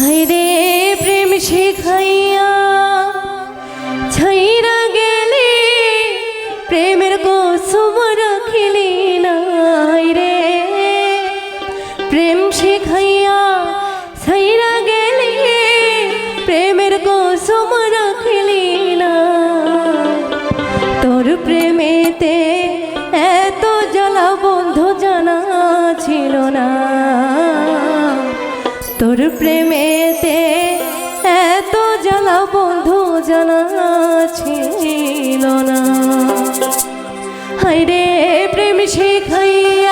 হায়রে প্রেম শিখাইয়া ছাইরা গেলে প্রেমের কুসুম রাখিলি না রে। প্রেমেতে এত জ্বালা বন্ধু জানা ছিল না। হাইরে প্রেম শিখাইয়া